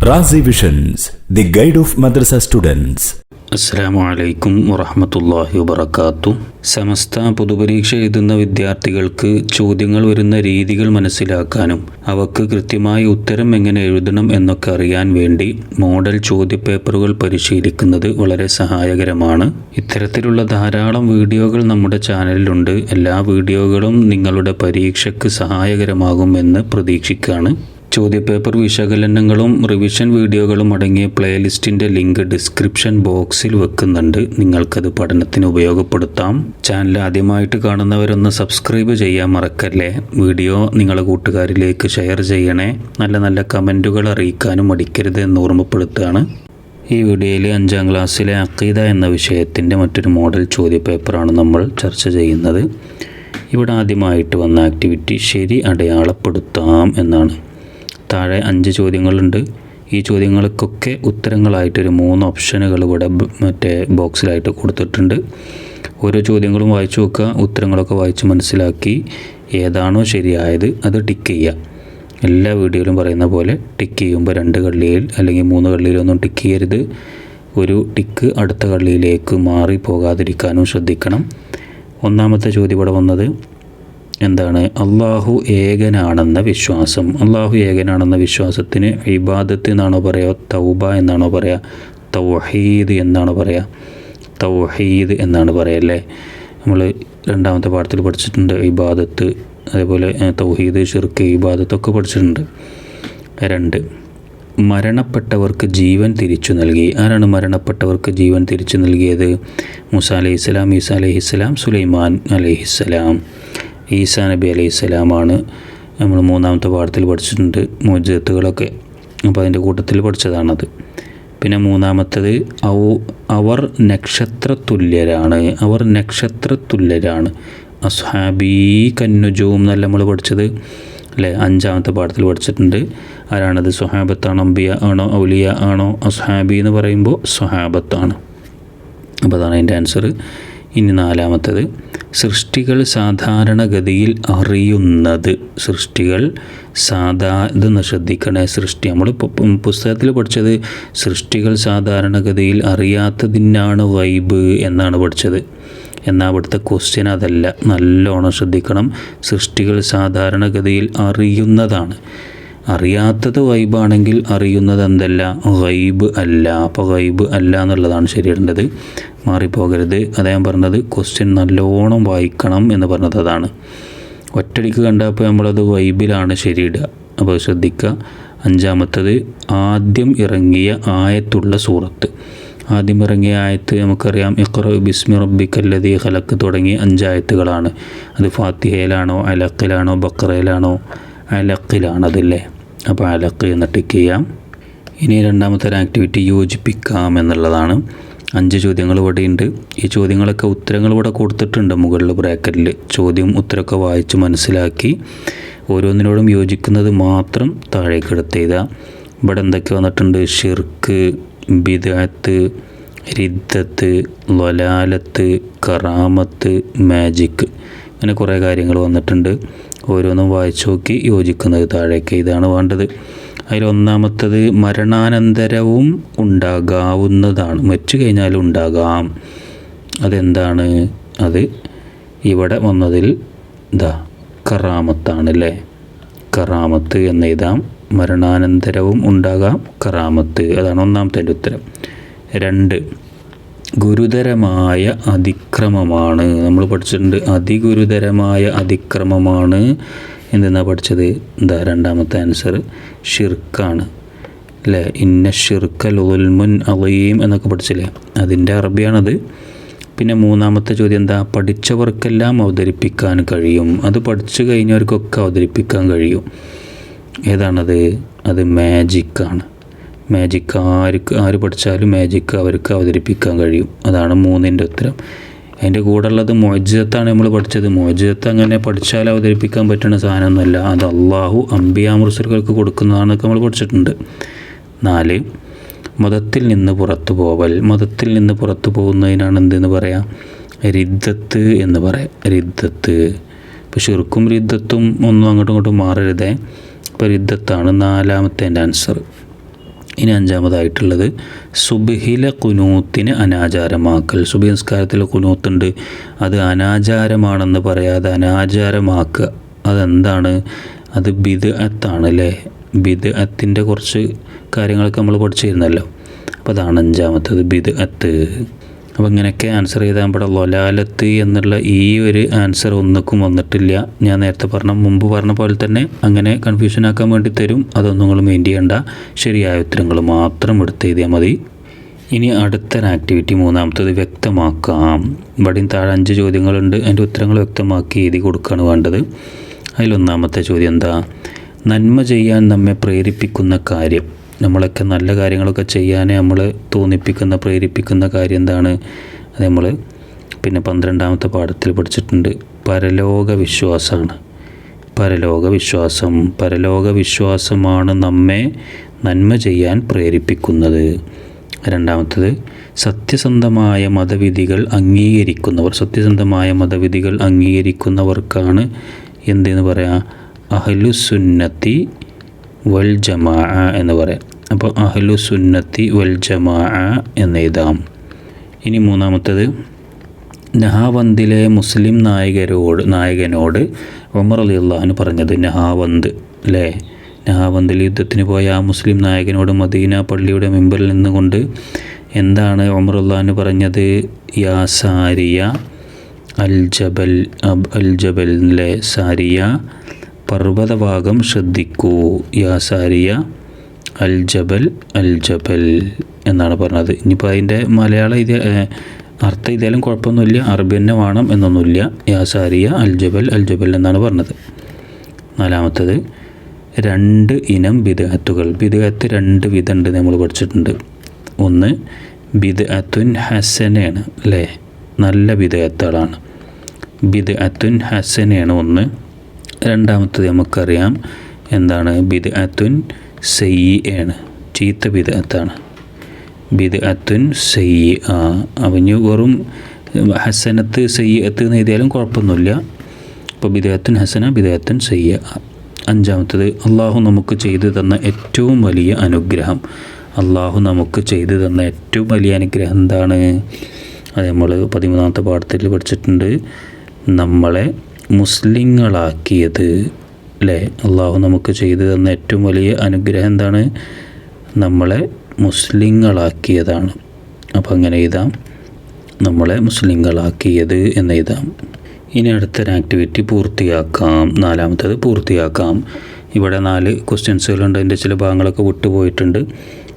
Razi visions the guide of madrasa students അസ്സാമു വറഹമത്തല്ലാഹി വബർക്കാത്തു സമസ്ത പൊതുപരീക്ഷ എഴുതുന്ന വിദ്യാർത്ഥികൾക്ക് ചോദ്യങ്ങൾ വരുന്ന രീതികൾ മനസ്സിലാക്കാനും അവക്ക് കൃത്യമായി ഉത്തരം എങ്ങനെ എഴുതണം എന്നൊക്കെ അറിയാൻ വേണ്ടി മോഡൽ ചോദ്യപേപ്പറുകൾ പരിശീലിക്കുന്നത് വളരെ സഹായകരമാണ് ഇത്തരത്തിലുള്ള ധാരാളം വീഡിയോകൾ നമ്മുടെ ചാനലിലുണ്ട് എല്ലാ വീഡിയോകളും നിങ്ങളുടെ പരീക്ഷയ്ക്ക് സഹായകരമാകുമെന്ന് പ്രതീക്ഷിക്കുകയാണ് ചോദ്യപേപ്പർ വിശകലനങ്ങളും റിവിഷൻ വീഡിയോകളും അടങ്ങിയ പ്ലേലിസ്റ്റിന്റെ ലിങ്ക് ഡിസ്ക്രിപ്ഷൻ ബോക്സിൽ വെക്കുന്നുണ്ട്. നിങ്ങൾക്കത് പഠനത്തിന് ഉപയോഗപ്പെടുത്താം. ചാനൽ ആദ്യമായിട്ട് കാണുന്നവരൊന്ന് സബ്സ്ക്രൈബ് ചെയ്യാൻ മറക്കല്ലേ? വീഡിയോ നിങ്ങളെ കൂട്ടുകാരിലേക്ക് ഷെയർ ചെയ്യണേ. നല്ല നല്ല കമന്റുകൾ അറിയിക്കാനും മടിക്കരുത് എന്ന് ഓർമ്മപ്പെടുത്തുകയാണ്. ഈ വീഡിയോയിൽ അഞ്ചാം ക്ലാസ്സിലെ അക്കീദ എന്ന വിഷയത്തിന്റെ മറ്റൊരു മോഡൽ ചോദ്യപേപ്പറാണ് നമ്മൾ ചർച്ച ചെയ്യുന്നത്. ഇവിടെ ആദ്യമായിട്ട് വന്ന ആക്ടിവിറ്റി ശരി അടയാളപ്പെടുത്താം എന്നാണ്. താഴെ അഞ്ച് ചോദ്യങ്ങളുണ്ട്. ഈ ചോദ്യങ്ങൾക്കൊക്കെ ഉത്തരങ്ങളായിട്ടൊരു മൂന്ന് ഓപ്ഷനുകൾ ഇവിടെ മറ്റേ ബോക്സിലായിട്ട് കൊടുത്തിട്ടുണ്ട്. ഓരോ ചോദ്യങ്ങളും വായിച്ചു നോക്കുക. ഉത്തരങ്ങളൊക്കെ വായിച്ച് മനസ്സിലാക്കി ഏതാണോ ശരിയായത് അത് ടിക്ക് ചെയ്യുക. എല്ലാ വീഡിയോയിലും പറയുന്ന പോലെ ടിക്ക് ചെയ്യുമ്പോൾ രണ്ട് കള്ളിയിൽ അല്ലെങ്കിൽ മൂന്ന് കള്ളിയിലൊന്നും ടിക്ക് ചെയ്യരുത്. ഒരു ടിക്ക് അടുത്ത കള്ളിയിലേക്ക് മാറി പോകാതിരിക്കാനും ശ്രദ്ധിക്കണം. ഒന്നാമത്തെ ചോദ്യം ഇവിടെ വന്നത് എന്താണ്? അള്ളാഹു ഏകനാണെന്ന വിശ്വാസം. അള്ളാഹു ഏകനാണെന്ന വിശ്വാസത്തിന് ഇബാദത്ത് എന്നാണോ പറയുക തൗബ എന്നാണോ പറയുക തൗഹീദ് എന്നാണ് പറയുക തൗഹീദ് എന്നാണ് പറയല്ലേ നമ്മൾ രണ്ടാമത്തെ പാഠത്തിൽ പഠിച്ചിട്ടുണ്ട് ഇബാദത്ത് അതേപോലെ തൗഹീദ് ഷിർക്ക് ഇബാദത്തൊക്കെ പഠിച്ചിട്ടുണ്ട്. രണ്ട് മരണപ്പെട്ടവർക്ക് ജീവൻ തിരിച്ചു നൽകി. ആരാണ് മരണപ്പെട്ടവർക്ക് ജീവൻ തിരിച്ചു നൽകിയത്? മുസ അലഹി ഇസ്ലാം ഈസ അലഹി ഇസ്ലാം സുലൈമാൻ അലൈഹിസ്സലാം ഈസാ നബി അലൈഹി സ്വലാമാണ് നമ്മൾ മൂന്നാമത്തെ പാഠത്തിൽ പഠിച്ചിട്ടുണ്ട് മോജത്തുകളൊക്കെ. അപ്പോൾ അതിന്റെ കൂട്ടത്തിൽ പഠിച്ചതാണത്. പിന്നെ മൂന്നാമത്തത് ഔ അവർ നക്ഷത്രതുല്യരാണ്. അവർ നക്ഷത്രതുല്യരാണ്. അസ്ഹാബീ കന്നുജവും എന്നല്ല നമ്മൾ പഠിച്ചത്. അല്ലേ? അഞ്ചാമത്തെ പാഠത്തിൽ പഠിച്ചിട്ടുണ്ട്. ആരാണത്? സുഹാബത്താണോ അംബിയ ആണോ ഔലിയ ആണോ? അസ്ഹാബി എന്ന് പറയുമ്പോൾ സുഹാബത്താണ് അപ്പോൾ അതാണ് അതിന്റെ ആൻസർ ഇനി നാലാമത്തത്. സൃഷ്ടികൾ സാധാരണഗതിയിൽ അറിയുന്നത്. സൃഷ്ടികൾ സാധാ ഇതൊന്ന് ശ്രദ്ധിക്കണേ. സൃഷ്ടി നമ്മൾ പുസ്തകത്തിൽ പഠിച്ചത് സൃഷ്ടികൾ സാധാരണഗതിയിൽ അറിയാത്തതിനാണ് വൈബ് എന്നാണ് പഠിച്ചത്. എന്നാൽ അവിടുത്തെ ക്വസ്റ്റ്യൻ അതല്ല. നല്ലോണം ശ്രദ്ധിക്കണം. സൃഷ്ടികൾ സാധാരണഗതിയിൽ അറിയുന്നതാണ്. അറിയാത്തത് വൈബാണെങ്കിൽ അറിയുന്നത് എന്തല്ല? വൈബ് അല്ല. അപ്പോൾ വൈബ് അല്ല എന്നുള്ളതാണ് ശരിയിടേണ്ടത് മാറിപ്പോകരുത്. ഞാൻ പറഞ്ഞത് ക്വസ്റ്റ്യൻ നല്ലോണം വായിക്കണം എന്ന് പറഞ്ഞത് അതാണ്. ഒറ്റടിക്ക് കണ്ടപ്പോൾ നമ്മളത് വൈബിലാണ് ശരിയിടുക അപ്പോൾ ശ്രദ്ധിക്കുക അഞ്ചാമത്തത് ആദ്യം ഇറങ്ങിയ ആയത്തുള്ള സൂറത്ത്. ആദ്യം ഇറങ്ങിയ ആയത്ത് നമുക്കറിയാം ഇഖ്റ ബിസ്മി റബ്ബിക്കല്ലതി ഹലക്ക് തുടങ്ങിയ അഞ്ചായത്തുകളാണ്. അത് ഫാത്തിഹയിലാണോ അലക്കിലാണോ ബക്രയിലാണോ? അലക്കിലാണതല്ലേ അപ്പോൾ അലക്ക് എന്ന് ടിക്ക് ചെയ്യാം. ഇനി രണ്ടാമത്തെ ഒരു ആക്ടിവിറ്റി യോജിപ്പിക്കാം എന്നുള്ളതാണ്. അഞ്ച് ചോദ്യങ്ങൾ ഇവിടെയുണ്ട്. ഈ ചോദ്യങ്ങളൊക്കെ ഉത്തരങ്ങൾ ഇവിടെ കൊടുത്തിട്ടുണ്ട് മുകളിൽ ബ്രാക്കറ്റിൽ. ചോദ്യം ഉത്തരമൊക്കെ വായിച്ച് മനസ്സിലാക്കി ഓരോന്നിനോടും യോജിക്കുന്നത് മാത്രം താഴേക്ക് എടുത്ത് ഇവിടെ എന്തൊക്കെ വന്നിട്ടുണ്ട്? ഷിർക്ക് ബിദാത്ത് റിദ്ദത്ത് ലൊലാലത്ത് കറാമത്ത് മാജിക്. അങ്ങനെ കുറേ കാര്യങ്ങൾ വന്നിട്ടുണ്ട്. ഓരോന്നും വായിച്ചു നോക്കി യോജിക്കുന്നത് താഴേക്ക് ഇതാണ് വേണ്ടത്. അതിൽ ഒന്നാമത്തത് മരണാനന്തരവും ഉണ്ടാകാവുന്നതാണ്. മരിച്ചു കഴിഞ്ഞാലും ഉണ്ടാകാം. അതെന്താണ്? അത് ഇവിടെ വന്നതിൽ ഇതാ കറാമത്താണ് അല്ലേ കറാമത്ത് എന്ന് എഴുതാം. മരണാനന്തരവും ഉണ്ടാകാം. കറാമത്ത്. അതാണ് ഒന്നാമത്തെ ഉത്തരം. രണ്ട് ഗുരുതരമായ അതിക്രമമാണ്. നമ്മൾ പഠിച്ചിട്ടുണ്ട് അതിഗുരുതരമായ അതിക്രമമാണ്. എന്തെന്നാ പഠിച്ചത്? എന്താ രണ്ടാമത്തെ ആൻസർ ഷിർക്കാണ് അല്ലേ ഇന്ന ഷിർക്കൽ ഉൽമുൻ അവയും എന്നൊക്കെ പഠിച്ചില്ലേ? അതിന്റെ അറബിയാണത്. പിന്നെ മൂന്നാമത്തെ ചോദ്യം എന്താ? പഠിച്ചവർക്കെല്ലാം അവതരിപ്പിക്കാൻ കഴിയും. അത് പഠിച്ചു കഴിഞ്ഞവർക്കൊക്കെ അവതരിപ്പിക്കാൻ കഴിയും. ഏതാണത്? അത് മാജിക്കാണ്. മാജിക്ക് ആർക്ക് ആര് പഠിച്ചാലും മാജിക്ക് അവർക്ക് അവതരിപ്പിക്കാൻ കഴിയും. അതാണ് മൂന്നിന്റെ ഉത്തരം. അതിന്റെ കൂടെ ഉള്ളത് മോജിതത്താണ് നമ്മൾ പഠിച്ചത്. മോജിതത്ത് അങ്ങനെ പഠിച്ചാൽ അവതരിപ്പിക്കാൻ പറ്റുന്ന സാധനമൊന്നുമല്ല. അത് അള്ളാഹു അമ്പിയാമൃസലുകൾക്ക് കൊടുക്കുന്നതാണെന്നൊക്കെ നമ്മൾ പഠിച്ചിട്ടുണ്ട്. നാല് മതത്തിൽ നിന്ന് പുറത്തു പോവൽ. മതത്തിൽ നിന്ന് പുറത്തു പോകുന്നതിനാണ് എന്തെന്ന് പറയാം? റിദ്ദത്ത് എന്ന് പറയാം. റിദ്ദത്ത് ഇപ്പോൾ ഷിർക്കും റിദ്ദത്തും ഒന്നും അങ്ങോട്ടും ഇങ്ങോട്ടും മാറരുതേ. അപ്പോൾ റിദ്ദത്താണ് നാലാമത്തെ എന്റെ ആൻസർ ഇനി അഞ്ചാമതായിട്ടുള്ളത് സുബിഹിലെ കുനൂത്തിന് അനാചാരമാക്കൽ. സുബഹി നിസ്കാരത്തിലെ കുനൂത്തുണ്ട്. അത് അനാചാരമാണെന്ന് പറയാതെ അനാചാരമാക്കുക. അതെന്താണ്? അത് ബിദ് അത്താണ് അല്ലേ ബിദ് അത്തിന്റെ കുറച്ച് കാര്യങ്ങളൊക്കെ നമ്മൾ പഠിച്ചിരുന്നല്ലോ. അപ്പോൾ അതാണ് അഞ്ചാമത്തത് ബിദ് അത്ത് അപ്പോൾ ഇങ്ങനെയൊക്കെ ആൻസർ ചെയ്താൽ ഇവിടെ ലൊലാലത്ത് എന്നുള്ള ഈ ഒരു ആൻസർ ഒന്നിക്കും വന്നിട്ടില്ല. ഞാൻ നേരത്തെ പറഞ്ഞ മുമ്പ് പറഞ്ഞ പോലെ തന്നെ അങ്ങനെ കൺഫ്യൂഷൻ ആക്കാൻ വേണ്ടി തരും. അതൊന്നും നിങ്ങൾ മെയിൻ ചെയ്യേണ്ട. ശരിയായ ഉത്തരങ്ങൾ മാത്രം എടുത്ത് എഴുതിയാൽ മതി. ഇനി അടുത്തൊരു ആക്ടിവിറ്റി മൂന്നാമത്തത് വ്യക്തമാക്കാം. ഇവിടെയും താഴെ അഞ്ച് ചോദ്യങ്ങളുണ്ട്. അതിന്റെ ഉത്തരങ്ങൾ വ്യക്തമാക്കി എഴുതി കൊടുക്കുകയാണ് വേണ്ടത്. അതിലൊന്നാമത്തെ ചോദ്യം എന്താ? നന്മ ചെയ്യാൻ നമ്മെ പ്രേരിപ്പിക്കുന്ന കാര്യം. നമ്മളൊക്കെ നല്ല കാര്യങ്ങളൊക്കെ ചെയ്യാനേ നമ്മൾ തോന്നിപ്പിക്കുന്ന പ്രേരിപ്പിക്കുന്ന കാര്യം എന്താണ് അത് നമ്മൾ പിന്നെ പന്ത്രണ്ടാമത്തെ പാഠത്തിൽ പഠിച്ചിട്ടുണ്ട്. പരലോക വിശ്വാസമാണ്. പരലോക വിശ്വാസം. പരലോക വിശ്വാസമാണ് നമ്മെ നന്മ ചെയ്യാൻ പ്രേരിപ്പിക്കുന്നത്. രണ്ടാമത്തത് സത്യസന്ധമായ മതവിധികൾ അംഗീകരിക്കുന്നവർ. സത്യസന്ധമായ മതവിധികൾ അംഗീകരിക്കുന്നവർക്കാണ് എന്തെന്ന് പറയാം? അഹലുസുന്നത്തി വൽ ജമാ എന്ന് പറയാം. അപ്പോൾ അഹ്ലു സുന്നത്തി വൽ ജമാ എന്ന് എഴുതാം ഇനി മൂന്നാമത്തത് നഹാവന്തിലെ മുസ്ലിം നായകരോട് നായകനോട് ഒമർ അലി അള്ളാഹുന് പറഞ്ഞത് നഹാവന്ത് അല്ലേ നഹാവന്തിൽ യുദ്ധത്തിന് പോയ ആ മുസ്ലിം നായകനോട് മദീന പള്ളിയുടെ മെമ്പറിൽ നിന്നുകൊണ്ട് എന്താണ് ഒമർ അള്ളാഹുന് പറഞ്ഞത്? യാ സാരിയ അൽ ജബൽ അൽ ജബലിലെ സാരിയ പർവതഭാഗം ശ്രദ്ധിക്കൂ. യാ സാരിയ അൽ ജബൽ അൽ ജബൽ എന്നാണ് പറഞ്ഞത്. ഇനിയിപ്പോൾ അതിന്റെ മലയാളം ഇത് അർത്ഥം ഇതേലും കുഴപ്പമൊന്നുമില്ല. അറബി തന്നെ വേണം എന്നൊന്നുമില്ല. യാസാരിയ അൽ ജബൽ അൽ ജബൽ എന്നാണ് പറഞ്ഞത്. നാലാമത്തത് രണ്ട് ഇനം ബിദഅത്തുകൾ. ബിദഅത്ത് രണ്ട് വിധമുണ്ട് നമ്മൾ പഠിച്ചിട്ടുണ്ട്. ഒന്ന് ബിദഅത്തുൻ ഹസനയാണ് അല്ലേ നല്ല ബിദഅത്തുകളാണ്. ബിദഅത്തുൻ ഹസനയാണ് ഒന്ന്. രണ്ടാമത്തത് നമുക്കറിയാം എന്താണ്? ബിദഅത്തുൻ സയ്യാണ് ചീത്ത ബിദഅത്താണ്. ബിദഅത്തുൻ സയ്യ ആ അവന് വെറും ഹസനത്ത് സയ്യത്ത് എന്ന് എഴുതിയാലും കുഴപ്പമൊന്നുമില്ല. അപ്പോൾ ബിദഅത്തുൻ ഹസന ബിദഅത്തുൻ സയ്യ അഞ്ചാമത്തത് അള്ളാഹു നമുക്ക് ചെയ്തു തന്ന ഏറ്റവും വലിയ അനുഗ്രഹം. അള്ളാഹു നമുക്ക് ചെയ്തു തന്ന ഏറ്റവും വലിയ അനുഗ്രഹം എന്താണ്? അത് നമ്മൾ പതിമൂന്നാമത്തെ പാഠത്തിൽ പഠിച്ചിട്ടുണ്ട്. നമ്മളെ മുസ്ലിങ്ങളാക്കിയത് അല്ലേ അള്ളാഹു നമുക്ക് ചെയ്തു തന്ന ഏറ്റവും വലിയ അനുഗ്രഹം എന്താണ്? നമ്മളെ മുസ്ലിങ്ങളാക്കിയതാണ്. അപ്പോൾ അങ്ങനെ എഴുതാം. നമ്മളെ മുസ്ലിങ്ങളാക്കിയത് എന്ന് എഴുതാം. ഇനി അടുത്തൊരു ആക്ടിവിറ്റി പൂർത്തിയാക്കാം. നാലാമത്തേത് പൂർത്തിയാക്കാം. ഇവിടെ നാല് ക്വസ്റ്റ്യൻസുകളുണ്ട്. അതിന്റെ ചില ഭാഗങ്ങളൊക്കെ വിട്ടുപോയിട്ടുണ്ട്.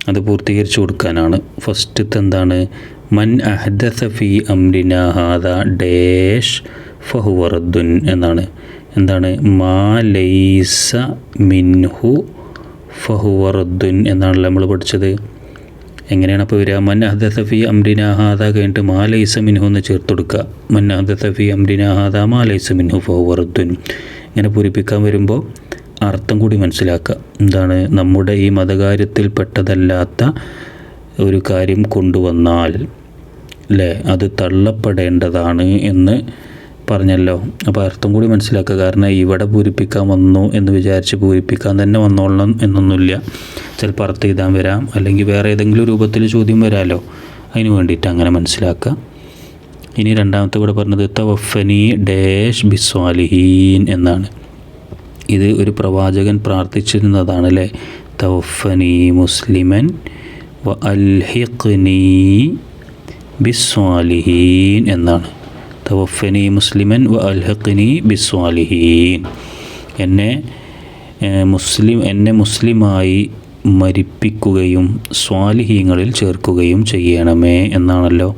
അത് പൂർത്തീകരിച്ചു കൊടുക്കാനാണ്. ഫസ്റ്റത്തെ എന്താണ്? മൻ അഹദസ ഫി അംരിന ഹാദ ഡേഷ് ഫഹുവറുദ്ദുൻ എന്നാണ്. എന്താണ്? മാ ലൈസ മിൻഹു ഫഹുവറുദ്ദുൻ എന്നാണല്ലോ നമ്മൾ പഠിച്ചത്. എങ്ങനെയാണ് അപ്പോൾ വരിക? മൻ അഹദഫി അംരിന കഴിഞ്ഞിട്ട് മാ ലൈസ മിൻഹു എന്ന് ചേർത്ത് കൊടുക്കുക. മൻ അഹദഫി അംരിന മാ ലൈസ മിൻഹു ഫഹുവറുദ്ദുൻ ഇങ്ങനെ പൂരിപ്പിക്കാൻ വരുമ്പോൾ അർത്ഥം കൂടി മനസ്സിലാക്കുക. എന്താണ്? നമ്മുടെ ഈ മതകാര്യത്തിൽ പെട്ടതല്ലാത്ത ഒരു കാര്യം കൊണ്ടുവന്നാൽ അല്ലേ? അത് തള്ളപ്പെടേണ്ടതാണ് എന്ന് പറഞ്ഞല്ലോ. അപ്പോൾ അർത്ഥം കൂടി മനസ്സിലാക്കുക. കാരണം ഇവിടെ പൂരിപ്പിക്കാൻ വന്നു എന്ന് വിചാരിച്ച് പൂരിപ്പിക്കാൻ തന്നെ വന്നോളണം എന്നൊന്നുമില്ല. ചിലപ്പോൾ അർത്ഥം എഴുതാൻ വരാം. അല്ലെങ്കിൽ വേറെ ഏതെങ്കിലും രൂപത്തിൽ ചോദ്യം വരാമല്ലോ അതിന് വേണ്ടിയിട്ട് അങ്ങനെ മനസ്സിലാക്കുക. ഇനി രണ്ടാമത്തെ കൂടെ പറഞ്ഞത് തവഫനി ഡേഷ് ബിസ്വാലിഹീൻ എന്നാണ്. ഇത് ഒരു പ്രവാചകൻ പ്രാർത്ഥിച്ചിരുന്നതാണ് അല്ലേ? തവഫനി മുസ്ലിമൻ വ അൽഹിഖ്നി ബിസ്വാലിഹീൻ എന്നാണ്. തവഫനി മുസ്ലിമൻ വ അൽഹഖിനി ബിസ്വാലിഹീൻ. എന്നെ മുസ്ലിം എന്നെ മുസ്ലിമായി മരിപ്പിക്കുകയും സ്വാലിഹീങ്ങളിൽ ചേർക്കുകയും ചെയ്യണമേ എന്നാണല്ലോ.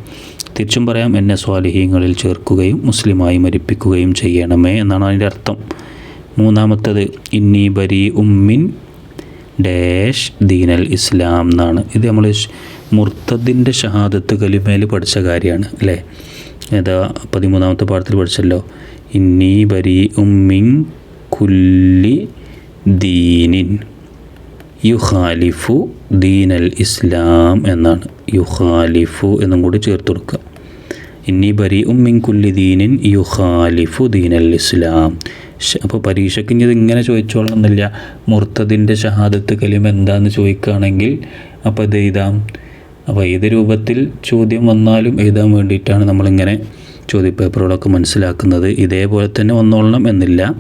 തിരിച്ചും പറയാം എന്നെ സ്വാലിഹീങ്ങളിൽ ചേർക്കുകയും മുസ്ലിമായി മരിപ്പിക്കുകയും ചെയ്യണമേ എന്നാണ് അതിന്റെ അർത്ഥം. മൂന്നാമത്തത് ഇന്നി ബരി ഉമ്മിൻ ഡാഷ് ദീനൽ ഇസ്ലാം എന്നാണ്. ഇത് നമ്മൾ മുർത്തദിന്റെ ഷഹാദത്ത് കലിമേൽ പഠിച്ച കാര്യമാണ് അല്ലേ? ഏതാ പതിമൂന്നാമത്തെ പാഠത്തിൽ പഠിച്ചല്ലോ. ഇന്നി ബരി ഉമ്മിൻ കുല്ലി ദീനിൻ യുഖാലിഫു ദീനൽ ഇസ്ലാം എന്നാണ്. യുഹാലിഫു എന്നും കൂടി ചേർത്ത് കൊടുക്കുക. ഇന്നി ബരി ഉമ്മിൻ കുല്ലി ദീനിൻ യുഖാലിഫു ദീനൽ ഇസ്ലാം അപ്പോൾ പരീക്ഷയ്ക്ക് ഇനി ഇത് ഇങ്ങനെ ചോദിച്ചോളണമെന്നില്ല മുർത്തദിന്റെ ഷഹാദത്ത് കലിമ എന്താണെന്ന് ചോദിക്കുകയാണെങ്കിൽ അപ്പോൾ ഇത് എഴുതാം. അപ്പോൾ ഏത് രൂപത്തിൽ ചോദ്യം വന്നാലും എഴുതാൻ വേണ്ടിയിട്ടാണ് നമ്മളിങ്ങനെ ചോദ്യപേപ്പറുകളൊക്കെ മനസ്സിലാക്കുന്നത്. ഇതേപോലെ തന്നെ വന്നോളണം എന്നില്ല.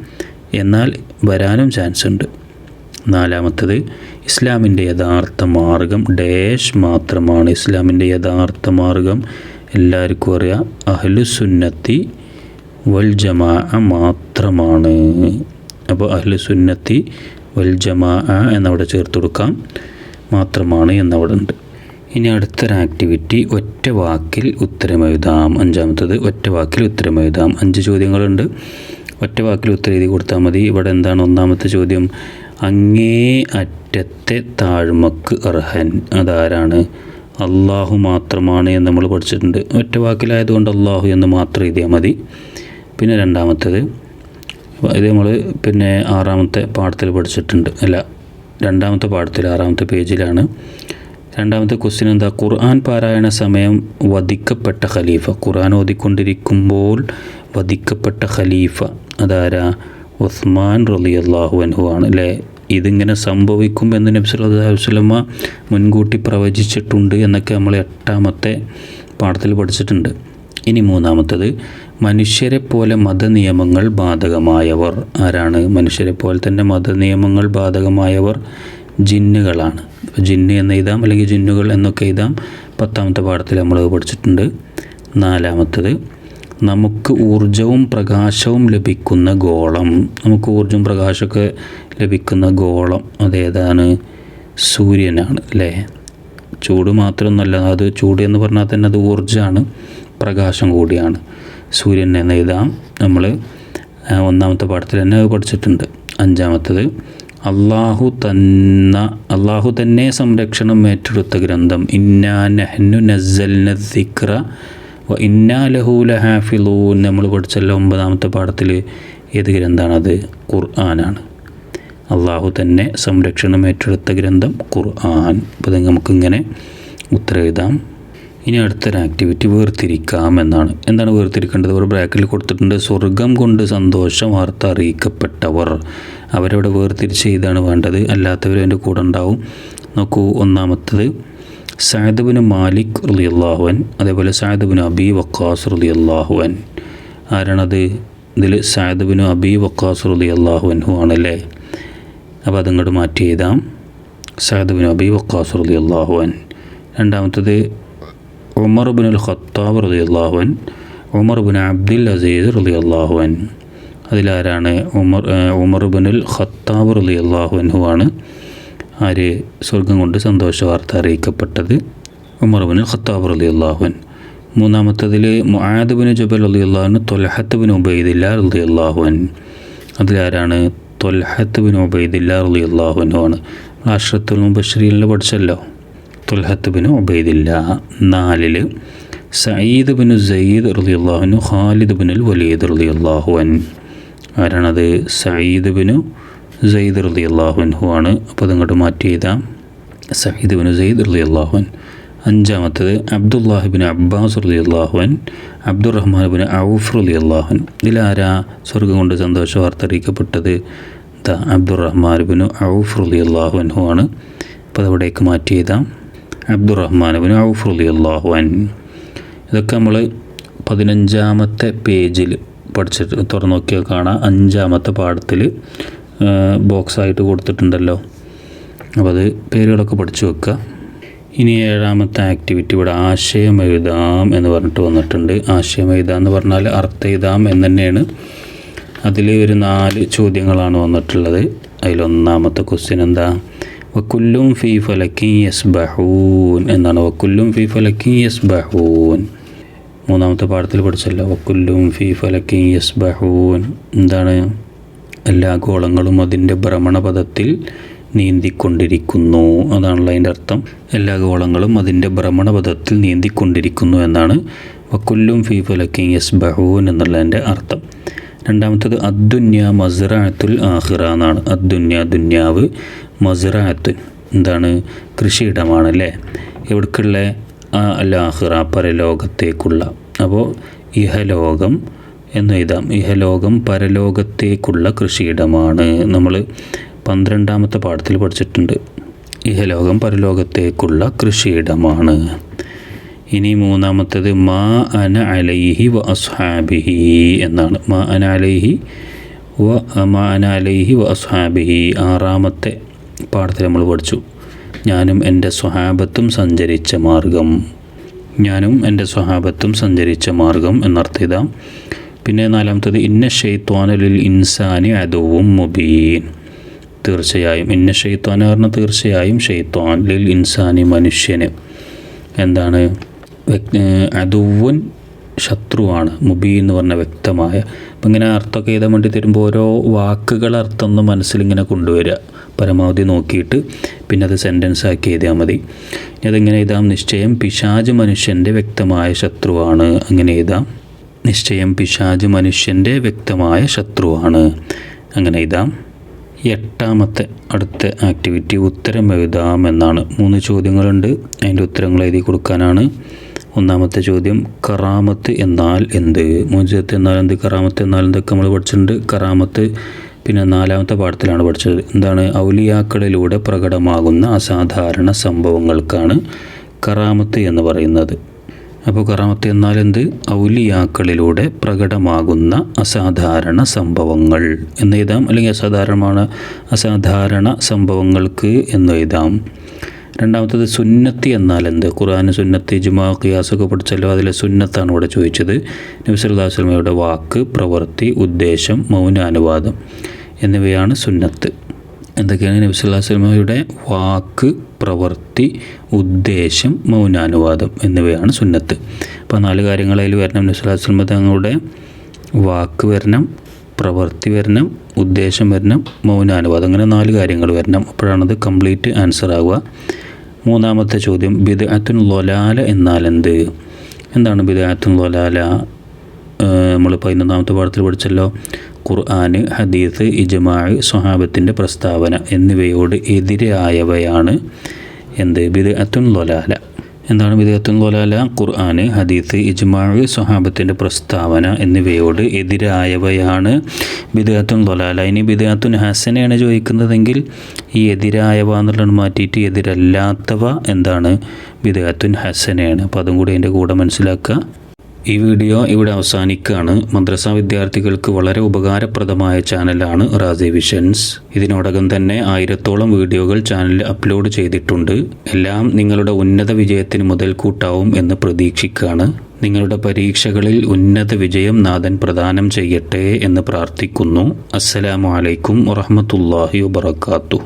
എന്നാൽ വരാനും ചാൻസ് ഉണ്ട് നാലാമത്തത് ഇസ്ലാമിന്റെ യഥാർത്ഥ മാർഗം ഡാഷ് മാത്രമാണ്. ഇസ്ലാമിന്റെ യഥാർത്ഥ മാർഗം എല്ലാവർക്കും അറിയാം. അഹ്ലുസുന്നത്തി വൽ ജമാ മാത്രമാണ്. അപ്പോൾ അഹ്ലുസുന്നത്തി വൽ ജമാ എന്നവിടെ ചേർത്ത് കൊടുക്കാം. മാത്രമാണ് എന്നവിടെ ഉണ്ട് ഇനി അടുത്തൊരു ആക്ടിവിറ്റി ഒറ്റ വാക്കിൽ ഉത്തരം എഴുതാം. അഞ്ചാമത്തത് ഒറ്റ വാക്കിൽ ഉത്തരം എഴുതാം. അഞ്ച് ചോദ്യങ്ങളുണ്ട്. ഒറ്റ വാക്കിൽ ഉത്തരം എഴുതി കൊടുത്താൽ മതി. ഇവിടെ എന്താണ് ഒന്നാമത്തെ ചോദ്യം? അങ്ങേ അറ്റത്തെ താഴ്മക്ക് അർഹൻ. അതാരാണ്? അള്ളാഹു മാത്രമാണ് എന്ന് നമ്മൾ പഠിച്ചിട്ടുണ്ട്. ഒറ്റ വാക്കിലായതുകൊണ്ട് അള്ളാഹു എന്ന് മാത്രം എഴുതിയാൽ മതി. പിന്നെ രണ്ടാമത്തേത് ഇത് നമ്മൾ പിന്നെ ആറാമത്തെ പാഠത്തിൽ പഠിച്ചിട്ടുണ്ട്. അല്ല രണ്ടാമത്തെ പാഠത്തിൽ ആറാമത്തെ പേജിലാണ്. രണ്ടാമത്തെ ക്വസ്റ്റ്യൻ എന്താ? ഖുർആൻ പാരായണ സമയം വധിക്കപ്പെട്ട ഖലീഫ. ഖുർആൻ ഓതിക്കൊണ്ടിരിക്കുമ്പോൾ വധിക്കപ്പെട്ട ഖലീഫ അതാരാ? ഉസ്മാൻ റലി അള്ളാഹു അൻഹു ആണ്. അല്ലേ ഇതിങ്ങനെ സംഭവിക്കും എന്ന് നബി സല്ലല്ലാഹു അലൈഹി വസല്ലമ മുൻകൂട്ടി പ്രവചിച്ചിട്ടുണ്ട് എന്നൊക്കെ നമ്മൾ എട്ടാമത്തെ പാഠത്തിൽ പഠിച്ചിട്ടുണ്ട്. ഇനി മൂന്നാമത്തത് മനുഷ്യരെ പോലെ മതനിയമങ്ങൾ ബാധകമായവർ ആരാണ്? മനുഷ്യരെ പോലെ തന്നെ മതനിയമങ്ങൾ ബാധകമായവർ ജിന്നുകളാണ്. ജിന്ന് എന്ന് എഴുതാം അല്ലെങ്കിൽ ജിന്നുകൾ എന്നൊക്കെ എഴുതാം. പത്താമത്തെ പാഠത്തിൽ നമ്മൾ പഠിച്ചിട്ടുണ്ട്. നാലാമത്തത് നമുക്ക് ഊർജവും പ്രകാശവും ലഭിക്കുന്ന ഗോളം. നമുക്ക് ഊർജവും പ്രകാശമൊക്കെ ലഭിക്കുന്ന ഗോളം അതേതാണ്? സൂര്യനാണ് അല്ലേ? ചൂട് മാത്രമൊന്നുമല്ല അത് ചൂട് എന്ന് പറഞ്ഞാൽ തന്നെ അത് ഊർജമാണ് പ്രകാശം കൂടിയാണ്. സൂര്യൻ എന്ന് എഴുതാം. നമ്മൾ ഒന്നാമത്തെ പാഠത്തിൽ തന്നെ അത് പഠിച്ചിട്ടുണ്ട്. അഞ്ചാമത്തത് അള്ളാഹു തന്ന അള്ളാഹു തന്നെ സംരക്ഷണം ഏറ്റെടുത്ത ഗ്രന്ഥം. ഇന്നാ നെഹ്നു നസ്സൽന ദിക്ര വ ഇന്നാ ലഹു ലഹാഫിലൂൻ. നമ്മൾ പഠിച്ചല്ലോ ഒമ്പതാമത്തെ പാഠത്തിൽ ഏത് ഗ്രന്ഥമാണത് ഖുർആനാണ്. അള്ളാഹു തന്നെ സംരക്ഷണം ഏറ്റെടുത്ത ഗ്രന്ഥം ഖുർആൻ. അപ്പോൾ നമുക്കിങ്ങനെ ഉത്തരം എഴുതാം. ഇനി അടുത്തൊരു ആക്ടിവിറ്റി വേർതിരിക്കാം എന്നാണ് എന്താണ് വേർതിരിക്കേണ്ടത്? ഒരു ബ്രാക്കറ്റിൽ കൊടുത്തിട്ടുണ്ട് സ്വർഗം കൊണ്ട് സന്തോഷം വാർത്ത അറിയിക്കപ്പെട്ടവർ അവരവിടെ വേർതിരിച്ച് ഇതാണ് വേണ്ടത്. അല്ലാത്തവർ അതിന്റെ കൂടെ ഉണ്ടാവും. നോക്കൂ ഒന്നാമത്തത് സായദബിന് മാലിക് റുലിയല്ലാഹുവൻ അതേപോലെ സായദബിന് അബി വക്കാസ് റുലിയല്ലാഹുവൻ ആരാണത്? ഇതിൽ സായദബിന് അബി വക്കാസ് റുലിയല്ലാഹുവൻഹു ആണല്ലേ? അപ്പോൾ അതങ്ങോട്ട് മാറ്റി എഴുതാം. സായദബിന് അബി വക്കാസ് റുലി അള്ളാഹുവൻ രണ്ടാമത്തത് ഉമർ ബിൻ അൽ ഖത്താബ് റതി അള്ളാഹുവൻ ഉമർ ബിൻ അബ്ദുൽ അസീസ് റതി അള്ളാഹുവൻ അതിലാരാണ് Umar Umar bin al Khattab റതി അള്ളാഹുവൻഹു ആണ് ആര് സ്വർഗം കൊണ്ട് സന്തോഷ വാർത്ത അറിയിക്കപ്പെട്ടത്? ഉമർ ബിൻ അൽ ഖത്താബ് റതി അള്ളാഹുവൻ മൂന്നാമത്തതിൽ മുആദ് ബിൻ ജബൽ അലി അള്ളാഹുവിന് തൊലഹത്ത് ബിൻ ഉബൈദില്ല റലി അള്ളാഹുവൻ അതിലാരാണ് തൊലഹത്ത് ബിൻ ഉബൈദില്ല അള്ളാഹുവിനു ആണ്. അഷ്റത്തുൽ മുബശ്രീലിൽ പഠിച്ചല്ലോ. Talha bin Ubaidullah. നാലിൽ സയ്യിദ് ബിൻ സയ്യിദ് റലി അള്ളാഹുനു ഖാലിദ് ബിൻ വലീദ് റലി അള്ളാഹുവൻ ആരാണത്? സയ്യിദ് ബിനു സയ്യിദ് റലി അള്ളാഹുൻഹു ആണ്. അപ്പോൾ അതങ്ങോട്ട് മാറ്റി എഴുതാം. സയ്യിദ് ബിൻ സയ്യിദ് റലി അള്ളാഹുൻ അഞ്ചാമത്തത് അബ്ദുല്ലാഹിബിൻ അബ്ബാസ് റലി അള്ളാഹുവൻ അബ്ദുറഹ്മാൻ ബിൻ ഔഫ് റലി അള്ളാഹുൻ ഇതിലാരാ സ്വർഗം കൊണ്ട് സന്തോഷ വാർത്ത അറിയിക്കപ്പെട്ടത്? ദ അബ്ദുറഹ്മാൻ ബിൻ ഔഫ് റലി അള്ളാഹുൻഹു ആണ്. അപ്പോൾ അതവിടേക്ക് മാറ്റി എഴുതാം. അബ്ദുറഹ്മാൻ ബിൻ അലി അള്ളാഹു അൻ ഇതൊക്കെ നമ്മൾ പതിനഞ്ചാമത്തെ പേജിൽ പഠിച്ചിട്ട് തുറന്നു നോക്കിയാൽ കാണാം. അഞ്ചാമത്തെ പാഠത്തിൽ ബോക്സായിട്ട് കൊടുത്തിട്ടുണ്ടല്ലോ. അപ്പോൾ അത് പേരുകളൊക്കെ പഠിച്ചു വെക്കുക ഇനി ഏഴാമത്തെ ആക്ടിവിറ്റി ഇവിടെ ആശയം എഴുതാം എന്ന് പറഞ്ഞിട്ട് വന്നിട്ടുണ്ട്. ആശയം എഴുതാം എന്ന് പറഞ്ഞാൽ അർത്ഥം എഴുതാം എന്ന് തന്നെയാണ്. അതിൽ ഒരു നാല് ചോദ്യങ്ങളാണ് വന്നിട്ടുള്ളത്. അതിലൊന്നാമത്തെ ക്വസ്റ്റ്യൻ എന്താ? വക്കുല്ലും ഫി ഫലക്കി യസ് ബഹൂൻ എന്നാണ്. വക്കുല്ലും ഫി ഫലക്കി യസ് ബഹൂൻ മൂന്നാമത്തെ പാഠത്തിൽ പഠിച്ചല്ലോ. വക്കുല്ലും ഫി ഫലക്കി യസ് ബഹൂൻ എന്താണ്? എല്ലാ ഗോളങ്ങളും അതിന്റെ ഭ്രമണപഥത്തിൽ നീന്തിക്കൊണ്ടിരിക്കുന്നു അതാണല്ലോ അതിന്റെ അർത്ഥം. എല്ലാ ഗോളങ്ങളും അതിന്റെ ഭ്രമണപഥത്തിൽ നീന്തിക്കൊണ്ടിരിക്കുന്നു എന്നാണ്. വക്കുല്ലും ഫി ഫലക്കി യസ് ബഹൂൻ എന്നുള്ളതിന്റെ അർത്ഥം. രണ്ടാമത്തത് അദ്ദുന്യ മസ്റാത്തുൽ ആഹിറ എന്നാണ്. അദ്ദുന്യ ദുന്യാവ് മസ്റാത്ത് എന്താണ്? കൃഷിയിടമാണ് അല്ലേ എവിടേക്കുള്ള അൽ പരലോകത്തേക്കുള്ള അപ്പോൾ ഇഹലോകം എന്ന് എഴുതാം. ഇഹലോകം പരലോകത്തേക്കുള്ള കൃഷിയിടമാണ്. നമ്മൾ പന്ത്രണ്ടാമത്തെ പാഠത്തിൽ പഠിച്ചിട്ടുണ്ട്. ഇഹലോകം പരലോകത്തേക്കുള്ള കൃഷിയിടമാണ്. ഇനി മൂന്നാമത്തേത് മാ അന അലൈഹി വ അസ്ഹാബിഹി എന്നാണ്. മാ അന അലൈഹി വ മാ അന അലൈഹി വ അസ്ഹാബിഹി. ആറാമത്തെ പാഠത്തിൽ നമ്മൾ പഠിച്ചു. ഞാനും എന്റെ സ്വഹാബത്തും സഞ്ചരിച്ച മാർഗം. ഞാനും എന്റെ സ്വഹാബത്തും സഞ്ചരിച്ച മാർഗം എന്നർത്ഥം ഇതാം. പിന്നെ നാലാമത്തത് ഇന്ന ഷെയ്ത്വാനലിൽ ഇൻസാനി അതവും മുബീൻ. തീർച്ചയായും ഇന്ന ഷെയ്ത്വാൻ പറഞ്ഞാൽ തീർച്ചയായും ഷെയ്ത്വാൻ ലിൽ ഇൻസാനി മനുഷ്യന്. എന്താണ്? അതുവൻ ശത്രുവാണ്. മുബി എന്ന് പറഞ്ഞ വ്യക്തമായ അപ്പം ഇങ്ങനെ അർത്ഥമൊക്കെ എഴുതാൻ വേണ്ടി തരുമ്പോൾ ഓരോ വാക്കുകൾ അർത്ഥം ഒന്ന് മനസ്സിലിങ്ങനെ കൊണ്ടുവരിക. പരമാവധി നോക്കിയിട്ട് പിന്നെ അത് സെന്റൻസ് ആക്കി എഴുതിയാൽ മതി. ഇനി അതെങ്ങനെ എഴുതാം? നിശ്ചയം പിശാജ് മനുഷ്യന്റെ വ്യക്തമായ ശത്രുവാണ്. അങ്ങനെ എഴുതാം. നിശ്ചയം പിശാജ് മനുഷ്യന്റെ വ്യക്തമായ ശത്രുവാണ്. അങ്ങനെ എഴുതാം. എട്ടാമത്തെ അടുത്ത ആക്ടിവിറ്റി ഉത്തരം എഴുതാം എന്നാണ് മൂന്ന് ചോദ്യങ്ങളുണ്ട്. അതിന്റെ ഉത്തരങ്ങൾ എഴുതി കൊടുക്കാനാണ്. ഒന്നാമത്തെ ചോദ്യം കറാമത്ത് എന്നാൽ എന്ത്? മോചിതത്ത് എന്നാൽ എന്ത്? കറാമത്ത് എന്നാൽ എന്തൊക്കെ നമ്മൾ പഠിച്ചിട്ടുണ്ട്? കറാമത്ത് പിന്നെ നാലാമത്തെ പാഠത്തിലാണ് പഠിച്ചത്. എന്താണ്? ഔലിയാക്കളിലൂടെ പ്രകടമാകുന്ന അസാധാരണ സംഭവങ്ങൾക്കാണ് കറാമത്ത് എന്ന് പറയുന്നത്. അപ്പോൾ കറാമത്ത് എന്നാൽ എന്ത്? ഔലിയാക്കളിലൂടെ പ്രകടമാകുന്ന അസാധാരണ സംഭവങ്ങൾ എന്ന് എഴുതാം. അല്ലെങ്കിൽ അസാധാരണമാണ് അസാധാരണ സംഭവങ്ങൾക്ക് എന്ന് എഴുതാം. രണ്ടാമത്തത് സുന്നത്തി എന്നാൽ എന്ത് ഖുർആൻ സുന്നത്തി ജുമാ ഖിയാസൊക്കെ പഠിച്ചല്ലോ അതിലെ സുന്നത്താണ് ഇവിടെ ചോദിച്ചത്. നബി സല്ലല്ലാഹു അലൈഹി വസല്ലമയുടെ വാക്ക് പ്രവൃത്തി ഉദ്ദേശം മൗനാനുവാദം എന്നിവയാണ് സുന്നത്ത്. എന്തൊക്കെയാണ് നബി സല്ലല്ലാഹു അലൈഹി വസല്ലമയുടെ വാക്ക് പ്രവൃത്തി ഉദ്ദേശം മൗനാനുവാദം എന്നിവയാണ് സുന്നത്ത്? അപ്പോൾ നാല് കാര്യങ്ങൾ അതിൽ വരണം. നബി സല്ലല്ലാഹു അലൈഹി വസല്ലമ തങ്ങളുടെ വാക്ക് വരണം പ്രവൃത്തി വരണം ഉദ്ദേശം വരണം മൗനാനുവാദം. അങ്ങനെ നാല് കാര്യങ്ങൾ വരണം. അപ്പോഴാണത് കംപ്ലീറ്റ് ആൻസർ ആവുക. മൂന്നാമത്തെ ചോദ്യം ബിദ് അത്തുൻ ലൊലാല എന്നാൽ എന്ത് എന്താണ് ബിദഅത്തുൻ ലൊലാല നമ്മൾ പതിനൊന്നാമത്തെ പാഠത്തിൽ പഠിച്ചല്ലോ. ഖുർആന് ഹദീസ് ഇജ്മാ സ്വഹാബത്തിന്റെ പ്രസ്താവന എന്നിവയോട് എതിരായവയാണ് എന്ത്? ബിദ് അത്തുൻ ലൊലാല എന്താണ് വിദേഹത്തും ലൊലാല ഖുർആൻ ഹദീത്ത് ഇജ്മാഅ് സ്വഹാബത്തിന്റെ പ്രസ്താവന എന്നിവയോട് എതിരായവയാണ് വിദേഹത്തും ലൊലാല ഇനി വിദേഹത്തുൻ ഹസനെയാണ് ചോദിക്കുന്നതെങ്കിൽ ഈ എതിരായവ എന്നുള്ളത് മാറ്റിയിട്ട് എതിരല്ലാത്തവ എന്താണ് വിദേഹത്തുൻ ഹസനെയാണ്. അപ്പോൾ അതും കൂടി അതിന്റെ കൂടെ മനസ്സിലാക്കുക. ഈ വീഡിയോ ഇവിടെ അവസാനിക്കുകയാണ്. മദ്രസ വിദ്യാർത്ഥികൾക്ക് വളരെ ഉപകാരപ്രദമായ ചാനലാണ് റാസി വിഷൻസ്. ഇതിനോടകം തന്നെ ആയിരത്തോളം വീഡിയോകൾ ചാനലിൽ അപ്ലോഡ് ചെയ്തിട്ടുണ്ട്. എല്ലാം നിങ്ങളുടെ ഉന്നത വിജയത്തിന് മുതൽക്കൂട്ടാവും എന്ന് പ്രതീക്ഷിക്കുകയാണ്. നിങ്ങളുടെ പരീക്ഷകളിൽ ഉന്നത വിജയം നാഥൻ പ്രദാനം ചെയ്യട്ടെ എന്ന് പ്രാർത്ഥിക്കുന്നു. അസ്സലാമു അലൈക്കും വറഹമത്തല്ലാഹി വബർക്കാത്തു